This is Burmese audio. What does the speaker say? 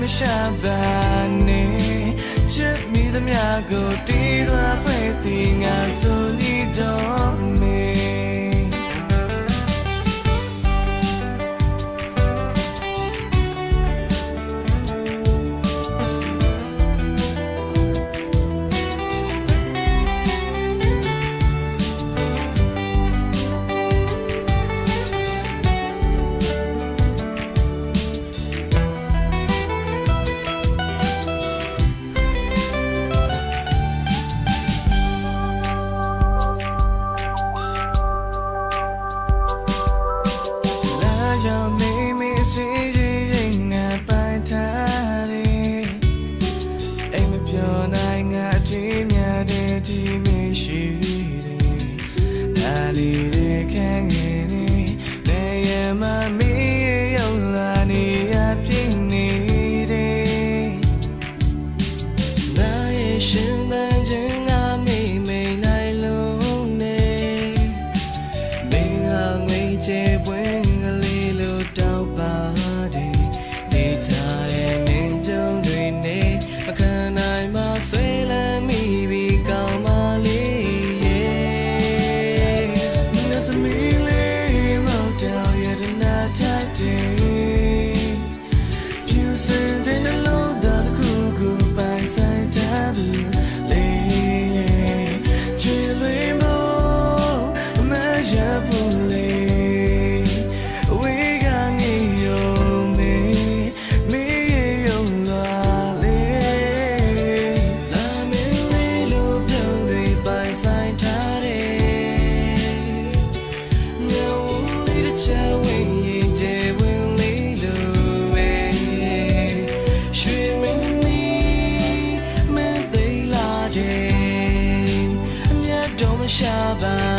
မရှာပါနဲ့ချစ်မိသမျှကိုတီးသွားဖွဲ့တင်ငါဆို You. တစ်ချက်ဝင်ရင်ကျေဝင်လေးလိုပဲရွှေမင်းမီမသိလာတဲ့အမြတ်တော်မရှာပါ